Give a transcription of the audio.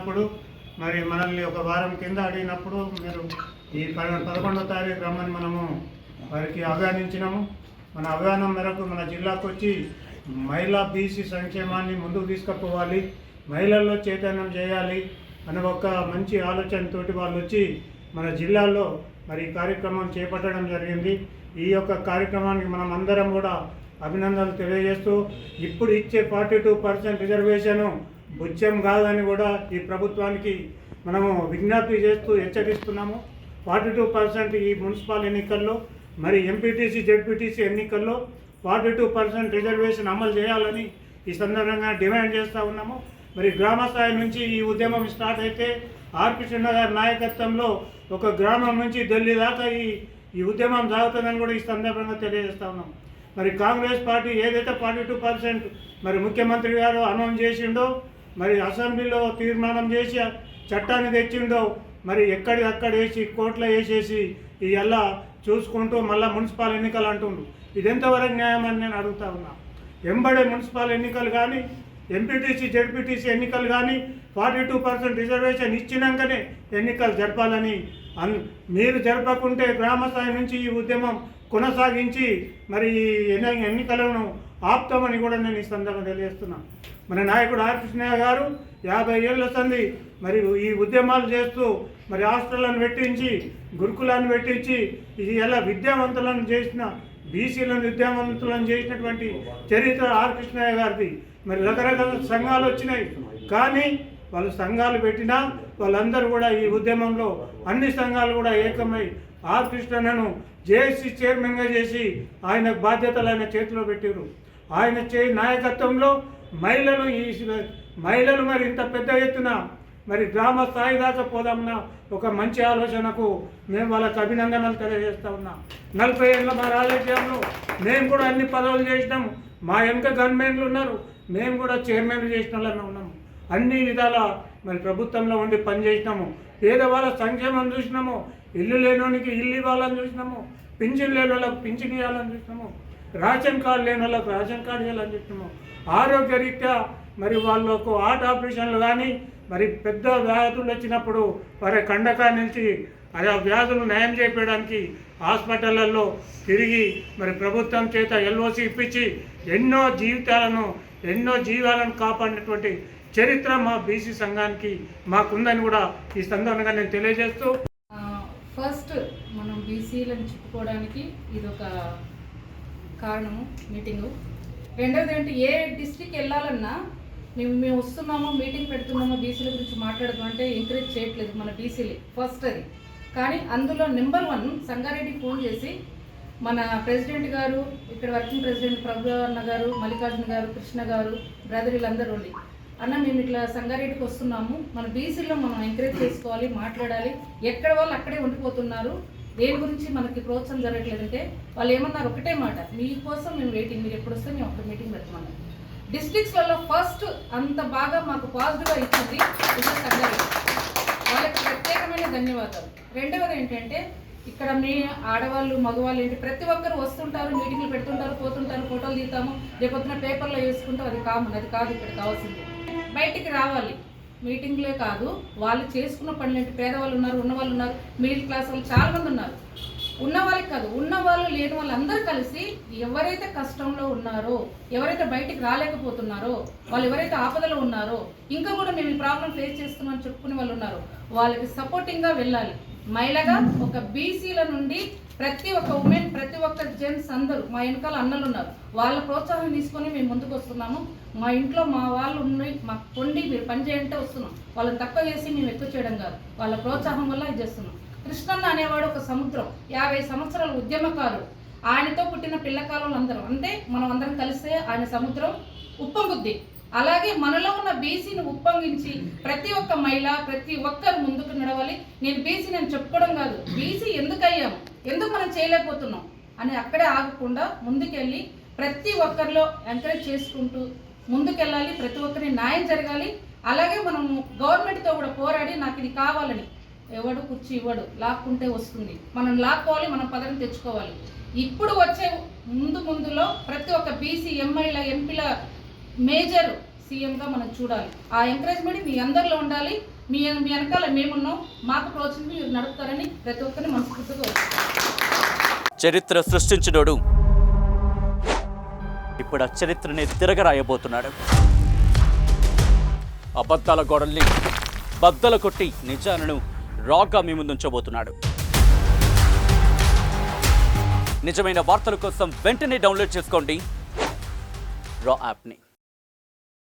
అడిగినప్పుడు మరి మనల్ని ఒక వారం కింద అడిగినప్పుడు మీరు ఈ పదకొండో తారీఖు రమ్మని మనము వారికి ఆహ్వానించినాము. మన ఆహ్వానం మేరకు మన జిల్లాకు వచ్చి మహిళా బీసీ సంక్షేమాన్ని ముందుకు తీసుకుపోవాలి మహిళల్లో చైతన్యం చేయాలి అనే ఒక మంచి ఆలోచనతోటి వాళ్ళు వచ్చి మన జిల్లాలో మరి ఈ కార్యక్రమం చేపట్టడం జరిగింది. ఈ యొక్క కార్యక్రమానికి మనం అందరం కూడా అభినందనలు తెలియజేస్తూ ఇప్పుడు ఇచ్చే ఫార్టీ టూ పర్సెంట్ రిజర్వేషను బుచ్చం కాదని కూడా ఈ ప్రభుత్వానికి మనము విజ్ఞప్తి చేస్తూ హెచ్చరిస్తున్నాము. ఫార్టీ టూ పర్సెంట్ ఈ మున్సిపల్ ఎన్నికల్లో మరి ఎంపీటీసీ జెడ్పీటీసీ ఎన్నికల్లో ఫార్టీ టూ పర్సెంట్ రిజర్వేషన్ అమలు చేయాలని ఈ సందర్భంగా డిమాండ్ చేస్తూ ఉన్నాము. మరి గ్రామ స్థాయి నుంచి ఈ ఉద్యమం స్టార్ట్ అయితే ఆర్పి కృష్ణ గారి నాయకత్వంలో ఒక గ్రామం నుంచి ఢిల్లీ దాకా ఈ ఈ ఉద్యమం సాగుతుందని కూడా ఈ సందర్భంగా తెలియజేస్తా ఉన్నాం మరి కాంగ్రెస్ పార్టీ ఏదైతే ఫార్టీ టూ పర్సెంట్ మరి ముఖ్యమంత్రి గారు అనౌన్స్ చేసిండో మరి అసెంబ్లీలో తీర్మానం చేసి చట్టాన్ని తెచ్చిండో మరి ఎక్కడి అక్కడ వేసి కోర్టులో వేసేసి ఈ ఎలా చూసుకుంటూ మళ్ళీ మున్సిపల్ ఎన్నికలు అంటుండు ఇదెంతవరకు న్యాయం అని నేను అడుగుతా ఉన్నా. ఎంబడే మున్సిపల్ ఎన్నికలు కానీ ఎంపీటీసీ జెడ్పీటీసీ ఎన్నికలు కానీ ఫార్టీ టూ పర్సెంట్ రిజర్వేషన్ ఇచ్చినాకనే ఎన్నికలు జరపాలని అన్ మీరు జరపకుంటే గ్రామ స్థాయి నుంచి ఈ ఉద్యమం కొనసాగించి మరి ఈ ఎన్ని ఎన్నికలను ఆపుతామని కూడా నేను ఈ సందర్భంగా తెలియజేస్తున్నాను మన నాయకుడు ఆర్ గారు యాభై ఏళ్ళ వస్తుంది. మరి ఈ ఉద్యమాలు చేస్తూ మరి హాస్టళ్ళను పెట్టించి గురుకులాన్ని పెట్టించి ఇది ఎలా విద్యావంతులను చేసిన బీసీలను విద్యావంతులను చేసినటువంటి చరిత్ర ఆర్ కృష్ణయ్య గారిది. మరి రకరకాల సంఘాలు వచ్చినాయి. కానీ వాళ్ళు సంఘాలు పెట్టినా వాళ్ళందరూ కూడా ఈ ఉద్యమంలో అన్ని సంఘాలు కూడా ఏకమై ఆర్ కృష్ణను జేఏసీ చైర్మన్గా చేసి ఆయన బాధ్యతలు ఆయన చేతిలో పెట్టారు ఆయన చే నాయకత్వంలో మహిళలు ఈ మహిళలు మరి ఇంత పెద్ద ఎత్తున మరి గ్రామ స్థాయి దాకా పోదామన్న ఒక మంచి ఆలోచనకు మేము వాళ్ళకి అభినందనలు తెలియజేస్తా ఉన్నాం. నలభై ఏళ్ళ మా రాజకీయంలో మేము కూడా అన్ని పదవులు చేసినాము మా వెనుక గవర్నమెంట్లు ఉన్నారు. మేము కూడా చైర్మన్లు చేసిన వాళ్ళని ఉన్నాము అన్ని విధాల మరి ప్రభుత్వంలో ఉండి పనిచేసినాము. పేదవాళ్ళ సంక్షేమం చూసినాము. ఇల్లు లేనోనికి ఇల్లు ఇవ్వాలని చూసినాము. పింఛన్ లేని వాళ్ళకి పింఛన్ ఇవ్వాలని చూసినాము. రేషన్ కార్డు లేని వాళ్ళకి రేషన్ కార్డు ఇవ్వాలని చూసినాము. ఆరోగ్యరీత్యా మరి వాళ్ళకు హార్ట్ ఆపరేషన్లు కానీ మరి పెద్ద వ్యాధులు వచ్చినప్పుడు వారి కండకా నుంచి ఆ వ్యాధులు నయం చేయడానికి హాస్పిటళ్ళలో తిరిగి మరి ప్రభుత్వం చేత ఎల్ఓసి ఇప్పించి ఎన్నో జీవితాలను ఎన్నో జీవాలను కాపాడినటువంటి చరిత్ర మా బీసీ సంఘానికి మాకుందని కూడా ఈ సందర్భంగా నేను తెలియజేస్తూ ఫస్ట్ మనం బీసీలను చెప్పుకోవడానికి ఇది ఒక కారణము మీటింగు. రెండవది ఏంటి ఏ డిస్టిక్ వెళ్ళాలన్నా మేము మేము వస్తున్నామో మీటింగ్ పెడుతున్నామో బీసీల గురించి మాట్లాడదు అంటే ఎంకరేజ్ చేయట్లేదు మన బీసీలే ఫస్ట్ అది. కానీ అందులో నెంబర్ వన్ సంగారెడ్డి ఫోన్ చేసి మన ప్రెసిడెంట్ గారు ఇక్కడ వర్కింగ్ ప్రెసిడెంట్ ప్రభు అన్న గారు మల్లికార్జున గారు కృష్ణ గారు బ్రదర్ వీళ్ళందరూ ఉండి అన్న మేము ఇట్లా సంగారెడ్డికి వస్తున్నాము మన బీసీలో మనం ఎంకరేజ్ చేసుకోవాలి మాట్లాడాలి ఎక్కడ వాళ్ళు అక్కడే ఉండిపోతున్నారు దేని గురించి మనకి ప్రోత్సాహం జరగట్లేదంటే వాళ్ళు ఏమన్నారు? ఒకటే మాట. మీకోసం మేము వెయిటింగ్ మీరు ఎప్పుడు వస్తే మేము అక్కడ మీటింగ్ పెడతామన్నారు. డిస్ట్రిక్ట్స్లలో ఫస్ట్ అంత బాగా మాకు పాజిటివ్గా ఇచ్చింది ఇది వాళ్ళకి ప్రత్యేకమైన ధన్యవాదాలు. రెండవది ఏంటంటే ఇక్కడ మీ ఆడవాళ్ళు మగవాళ్ళు ఏంటి ప్రతి ఒక్కరు వస్తుంటారు మీటింగ్లు పెడుతుంటారు పోతుంటారు ఫోటోలు తీస్తాము. రేపొద్దున పేపర్లో వేసుకుంటాం. అది కామన్ అది కాదు ఇక్కడ కావాల్సింది. బయటికి రావాలి. మీటింగ్లే కాదు వాళ్ళు చేసుకున్న పనులేంటి పేదవాళ్ళు ఉన్నారు ఉన్నవాళ్ళు ఉన్నారు మిడిల్ క్లాస్ వాళ్ళు చాలా మంది ఉన్నారు. ఉన్న వాళ్ళకి కాదు ఉన్న వాళ్ళు లేని వాళ్ళందరూ కలిసి ఎవరైతే కష్టంలో ఉన్నారో ఎవరైతే బయటికి రాలేకపోతున్నారో వాళ్ళు ఎవరైతే ఆపదలో ఉన్నారో ఇంకా కూడా మేము ఈ ప్రాబ్లం ఫేస్ చేస్తున్నామని చెప్పుకునే వాళ్ళు ఉన్నారో. వాళ్ళకి సపోర్టింగ్గా వెళ్ళాలి. మహిళగా ఒక బీసీల నుండి ప్రతి ఒక్క ఉమెన్ ప్రతి ఒక్క జెంట్స్ అందరూ మా వెనకాల అన్నలు ఉన్నారు. వాళ్ళ ప్రోత్సాహం తీసుకొని మేము ముందుకు వస్తున్నాము. మా ఇంట్లో మా వాళ్ళు ఉన్నాయి మాకు కొండి మీరు పని చేయంటే వస్తున్నాం. వాళ్ళని తక్కువ చేసి మేము ఎక్కువ చేయడం కాదు. వాళ్ళ ప్రోత్సాహం వల్ల ఇది చేస్తున్నాం. కృష్ణన్న అనేవాడు ఒక సముద్రం. యాభై సంవత్సరాల ఉద్యమకారుడు. ఆయనతో పుట్టిన పిల్లకాలం అందరం. అంటే మనం అందరం కలిస్తే ఆయన సముద్రం ఉప్పొంగుద్ది. అలాగే మనలో ఉన్న బీసీని ఉప్పొంగించి ప్రతి ఒక్క మహిళ ప్రతి ఒక్కరు ముందుకు నడవాలి. నేను బీసీ నేను చెప్పుకోవడం కాదు. బీసీ ఎందుకు అయ్యాం ఎందుకు మనం చేయలేకపోతున్నాం? అని అక్కడే ఆగకుండా ముందుకెళ్ళి ప్రతి ఒక్కరిలో ఎంకరేజ్ చేసుకుంటూ ముందుకెళ్ళాలి. ప్రతి ఒక్కరి న్యాయం జరగాలి. అలాగే మనం గవర్నమెంట్తో కూడా పోరాడి నాకు ఇది కావాలని ఎవడు కుర్చీ ఇవ్వడు లాక్కుంటే వస్తుంది. మనం లాక్కోవాలి మనం పదవిని తెచ్చుకోవాలి. ఇప్పుడు వచ్చే ముందు ముందులో ప్రతి ఒక్క బీసీ ఎంఐల ఎంపీల మేజర్ సీఎంగా మనం చూడాలి. ఆ ఎంకరేజ్మెంట్ మీ అందరిలో ఉండాలి. మీ మీ వెనకాల మేమున్నాం. మాకు ప్రోత్సహించి మీరు నడుపుతారని ప్రతి ఒక్కరిని మనస్ఫూర్తిగా చరిత్ర సృష్టించినోడు ఇప్పుడు ఆ చరిత్రని తిరగరాయబోతున్నాడు. అబద్ధాల గోడల్ని బద్దలు కొట్టి నిజాలను రాగా మీ ముందుంచబోతున్నాడు. నిజమైన వార్తల కోసం వెంటనే డౌన్లోడ్ చేసుకోండి. రా యాప్ని.